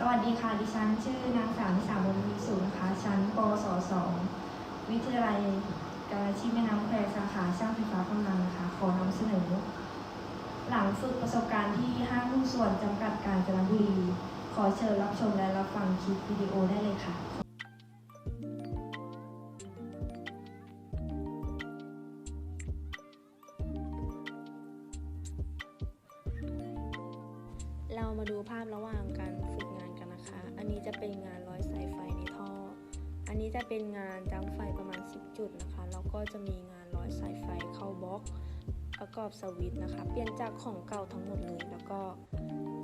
สวัสดีค่ะ ดิฉันชื่อนางสาวนิสาบุญมีสูงนะคะ ชั้นปสสองวิทยาลัยการชีพแม่น้ำแควสาขาช่างไฟฟ้ากำลังนะคะ ขอนำเสนอ หลังฝึกประสบการณ์ที่ห้างหุ้นส่วนจำกัดการจนบุรี ขอเชิญรับชมและรับฟังคลิปวิดีโอได้เลยค่ะ เรามาดูภาพระหว่างการฝึกงานกันนะคะ อันนี้จะเป็นงานร้อยสายไฟในท่อ อันนี้จะเป็นงานจังไฟประมาณ 10 จุดนะคะ แล้วก็จะมีงานร้อยสายไฟเข้าบล็อก ประกอบสวิตช์นะคะ เปลี่ยนจากของเก่าทั้งหมดเลย แล้วก็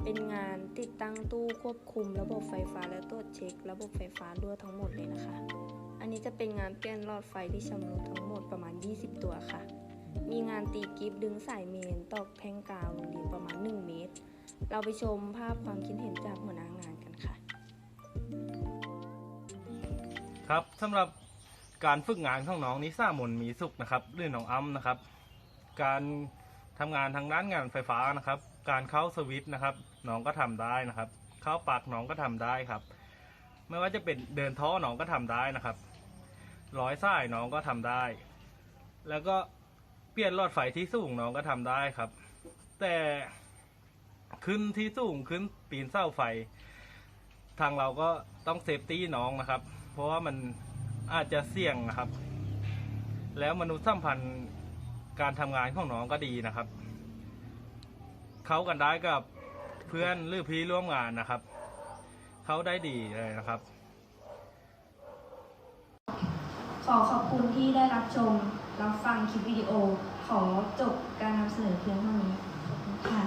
เป็นงานติดตั้งตู้ควบคุม ระบบไฟฟ้าและตรวจเช็ค ระบบไฟฟ้าด้วยทั้งหมดเลยนะคะ อันนี้จะเป็นงานเปลี่ยนหลอดไฟที่ชำรุดทั้งหมดประมาณ 20 ตัวค่ะ มีงานตีกิฟดึงสายเมนตอกแท่งกาวลงดินประมาณ 1 เมตร เราไปชมภาพความคิดเห็นจากหัวหน้างานกันค่ะ ครับสำหรับการฝึกงานของน้องนิซ่ามนมีสุขนะครับหรือน้องอ้ำนะครับ การทำงานทางด้านงานไฟฟ้านะครับ การเข้าสวิตช์นะครับน้องก็ทำได้นะครับ เข้าปลักน้องก็ทำได้ครับ ไม่ว่าจะเป็นเดินท่อน้องก็ทำได้นะครับร้อยสายน้องก็ทำได้ แล้วก็เปลี่ยนหลอดไฟที่สูงน้องก็ทำได้ครับ แต่ ขึ้นที่สูงขึ้นปีนเสาไฟ ทางเราก็ต้องเซฟตี้น้องนะครับ เพราะว่ามันอาจจะเสี่ยงนะครับ แล้วมนุษยสัมพันธ์การทำงานของน้องก็ดีนะครับ เขากันได้กับเพื่อนหรือพี่ร่วมงานนะครับ เขาได้ดีเลยนะครับ ขอขอบคุณที่ได้รับชม รับฟังคลิปวิดีโอ ขอจบการนำเสนอเพียงเท่านี้ขอบคุณค่ะ